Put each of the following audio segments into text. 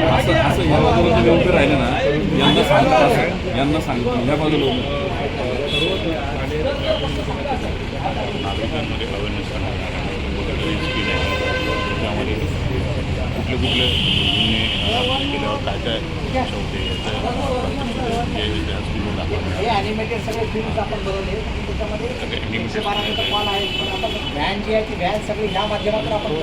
असं असं ह्या बाजूला जे उभे राहिले ना यांना सांगतो असं. यांना सांगतो ह्या बाजूला उभे. नागरिकांमध्ये अवेअरनेस करण्यात आहे त्यामध्ये कुठले कुठले गुन्हे केल्यावर काय काय शिक्षा होते व्हॅन जी आहे ती व्हॅन सगळी ह्या माध्यमातून आपण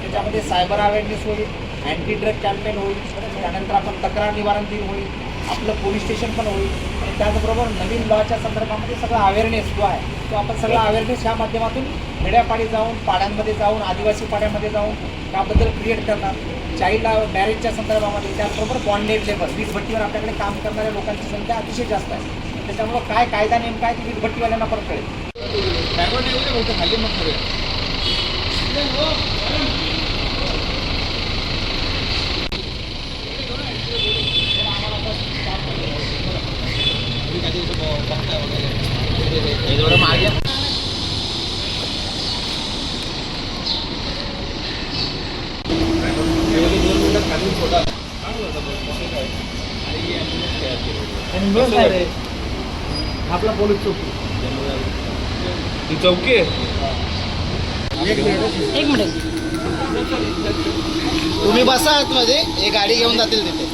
त्याच्यामध्ये सायबर अवेअरनेस होईल अँटी ड्रग कॅम्पेन होईल त्यानंतर आपण तक्रार निवारण दिन होईल आपलं पोलीस स्टेशन पण होईल. आणि त्याचबरोबर नवीन लॉच्या संदर्भामध्ये सगळा अवेअरनेस जो आहे तो आपण सगळा अवेअरनेस ह्या माध्यमातून खेड्यापाडी जाऊन पाड्यांमध्ये जाऊन आदिवासी पाड्यामध्ये जाऊन त्याबद्दल क्रिएट करणार. चाइल्ड मॅरेजच्या संदर्भामध्ये त्याचबरोबर बॉन्डेड लेबर वीजभट्टीवर आपल्याकडे काम करणाऱ्या लोकांची संख्या अतिशय जास्त आहे. त्याच्यामुळं काय कायदा नेमका आहे ते वीजभट्टीवाल्यांना पण कळेल. खाली मग आपला पोलीस चौकी ती चौकी एक मिनिट. तुम्ही बसा आतमध्ये हे गाडी घेऊन जातील तिथे.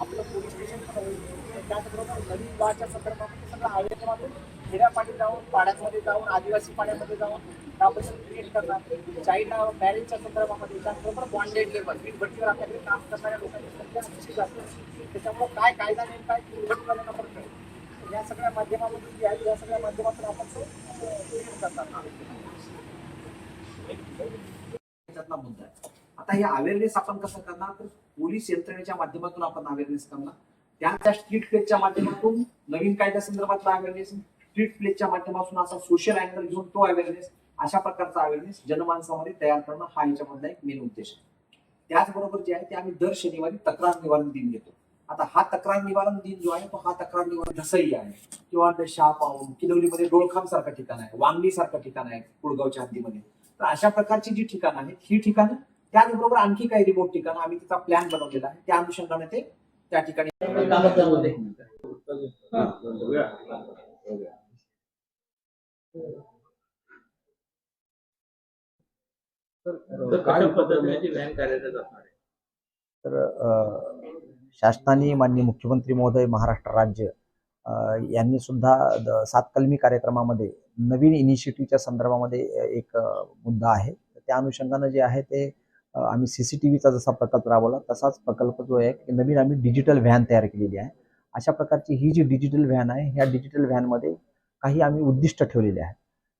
आपलं पोलीस स्टेशन पण होईल त्याचबरोबर नवीन लॉच्या संदर्भामध्ये सगळं आवेदनातून खेड्यापाडी जाऊन पाड्यांमध्ये जाऊन आदिवासी पाड्यामध्ये जाऊन त्यापासून क्रिएट करणार. चाईल्ड मॅरेजच्या संदर्भामध्ये त्याचबरोबर बॉन्डेड लेबर वीजभट्टीवर आपल्याकडे काम करणाऱ्या लोकांची संख्या अतिशय जास्त त्याच्यामुळं काय कायदा नेमका काय दुर्घटना वीजभट्टीवाल्यांना पण या सगळ्या माध्यमामधून जी आहे या सगळ्या माध्यमातून आपण तो क्रिएट करणार त्याच्यातला मुद्दा आहे. आता हे अवेअरनेस आपण कसं करणार? तर पोलीस यंत्रणेच्या माध्यमातून आपण अवेअरनेस करणार. त्याच्या स्ट्रीट प्लेसच्या माध्यमातून नवीन कायद्या संदर्भातला अवेअरनेस स्ट्रीट प्लेसच्या माध्यमातून असा सोशल अँगल घेऊन तो अवेअरनेस अशा प्रकारचा अवेअरनेस जनमानसामध्ये तयार करणं हा याच्यामधला एक मेन उद्देश आहे. त्याचबरोबर जे आहे ते आम्ही दर शनिवारी तक्रार निवारण दिन घेतो. आता हा तक्रार निवारण दिन जो आहे तो हा तक्रार निवारण धसई आहे. किंवा शहापाहून किनवलीमध्ये डोळखाम सारखं ठिकाण आहे वांगणी सारखं ठिकाण आहे कुळगावच्या हद्दीमध्ये. तर अशा प्रकारची जी ठिकाणं आहेत ही ठिकाणं त्याचबरोबर आणखी काही रिमोट ठिकाणं आम्ही तिचा प्लॅन बनवलेला आहे. त्या अनुषंगाने ते त्या ठिकाणी तर अ, शासनाने माननीय मुख्यमंत्री महोदय महाराष्ट्र राज्य यांनी सुद्धा द- सात कलमी कार्यक्रमामध्ये नवीन इनिशिएटिव्हच्या संदर्भामध्ये एक मुद्दा आहे. त्या अनुषंगानं जे आहे ते आम्ही सी सी टी व्हीचा जसा प्रकल्प राबवला तसाच प्रकल्प जो आहे की नवीन आम्ही डिजिटल व्हॅन तयार केलेली आहे. अशा प्रकारची ही जी डिजिटल व्हॅन आहे ह्या डिजिटल व्हॅनमध्ये काही आम्ही उद्दिष्ट ठेवलेले आहेत.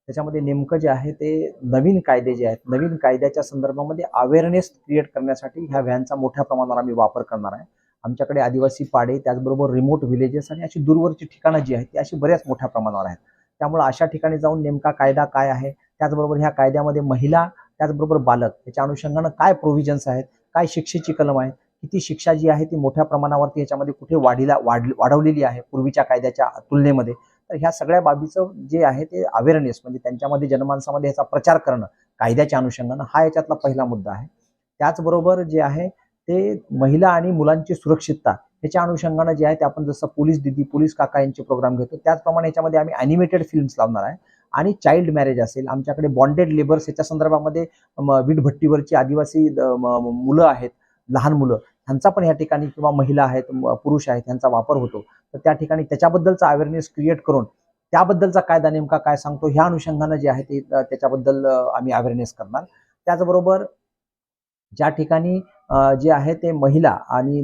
त्याच्यामध्ये नेमकं जे आहे ते नवीन कायदे जे आहेत नवीन कायद्याच्या संदर्भामध्ये अवेअरनेस क्रिएट करण्यासाठी ह्या व्हॅनचा मोठ्या प्रमाणावर आम्ही वापर करणार आहे. आमच्याकडे आदिवासी पाडे त्याचबरोबर रिमोट विलेजेस आणि अशी दूरवरची ठिकाणं जी आहेत ती अशी बऱ्याच मोठ्या प्रमाणावर आहेत. त्यामुळे अशा ठिकाणी जाऊन नेमका कायदा काय आहे त्याचबरोबर ह्या कायद्यामध्ये महिला त्याचबरोबर बालक याच्या अनुषंगानं काय प्रोव्हिजन्स आहेत काय शिक्षेची कलम आहे किती शिक्षा जी आहे ती मोठ्या प्रमाणावरती याच्यामध्ये कुठे वाढीला वाढ वाढवलेली आहे पूर्वीच्या कायद्याच्या तुलनेमध्ये. तर ह्या सगळ्या बाबीचं जे आहे ते अवेअरनेस म्हणजे त्यांच्यामध्ये जनमानसामध्ये याचा प्रचार करणं कायद्याच्या अनुषंगानं हा याच्यातला पहिला मुद्दा आहे. त्याचबरोबर जे आहे ते महिला आणि मुलांची सुरक्षितता ह्याच्या अनुषंगानं जे आहे ते आपण जसं पोलीस दिदी पोलीस काका यांचे प्रोग्राम घेतो त्याचप्रमाणे याच्यामध्ये आम्ही अॅनिमेटेड फिल्म्स लावणार आहे. आणि चाइल्ड मॅरेज असेल. आमच्याकडे बॉन्डेड लेबर्स याच्या संदर्भामध्ये वीटभट्टीवरची आदिवासी मुलं आहेत लहान मुलं. ह्यांचा पण या ठिकाणी किंवा महिला आहेत पुरुष आहेत यांचा वापर होतो. तर त्या ठिकाणी त्याच्याबद्दलचा अवेअरनेस क्रिएट करून त्याबद्दलचा कायदा नेमका काय सांगतो ह्या अनुषंगानं जे आहे ते त्याच्याबद्दल आम्ही अवेअरनेस करणार. त्याचबरोबर ज्या ठिकाणी जे आहे ते महिला आणि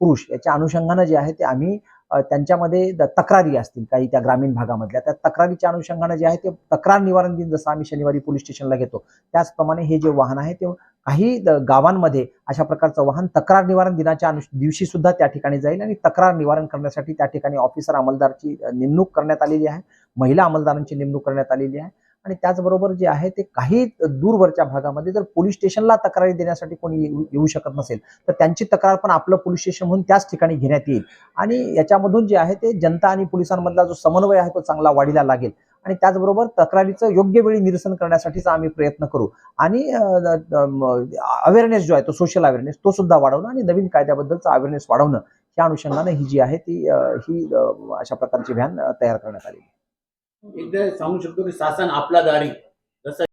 पुरुष याच्या अनुषंगानं जे आहे ते आम्ही त्यांच्यामध्ये द- तक्रारी असतील काही त्या ग्रामीण भागामधल्या. त्या तक्रारीच्या अनुषंगाने जे आहे ते तक्रार निवारण दिन जसं आम्ही शनिवारी पोलीस स्टेशनला घेतो त्याचप्रमाणे हे जे वाहन आहे ते काही द- गावांमध्ये अशा प्रकारचं वाहन तक्रार निवारण दिनाच्या अनुष दिवशी सुद्धा त्या ठिकाणी जाईल आणि तक्रार निवारण करण्यासाठी त्या ठिकाणी ऑफिसर अंमलदारची नेमणूक करण्यात आलेली आहे. महिला अंमलदारांची नेमणूक करण्यात आलेली आहे. आणि त्याचबरोबर जे आहे ते काही दूरवरच्या भागामध्ये जर पोलीस स्टेशनला तक्रारी देण्यासाठी कोणी येऊ येऊ शकत नसेल तर त्यांची तक्रार पण आपलं पोलीस स्टेशन म्हणून त्याच ठिकाणी घेण्यात येईल. आणि याच्यामधून जे आहे ते जनता आणि पोलिसांमधला जो समन्वय आहे तो चांगला वाढीला लागेल. आणि त्याचबरोबर तक्रारीचं योग्य वेळी निरसन करण्यासाठीचा आम्ही प्रयत्न करू. आणि अवेअरनेस जो आहे तो सोशल अवेअरनेस तो सुद्धा वाढवणं आणि नवीन कायद्याबद्दलचा अवेअरनेस वाढवणं या अनुषंगाने ही जी आहे ती ही अशा प्रकारची व्हॅन तयार करण्यात आली एकदा सांगू शकतो की शासन आपला दारी. जसं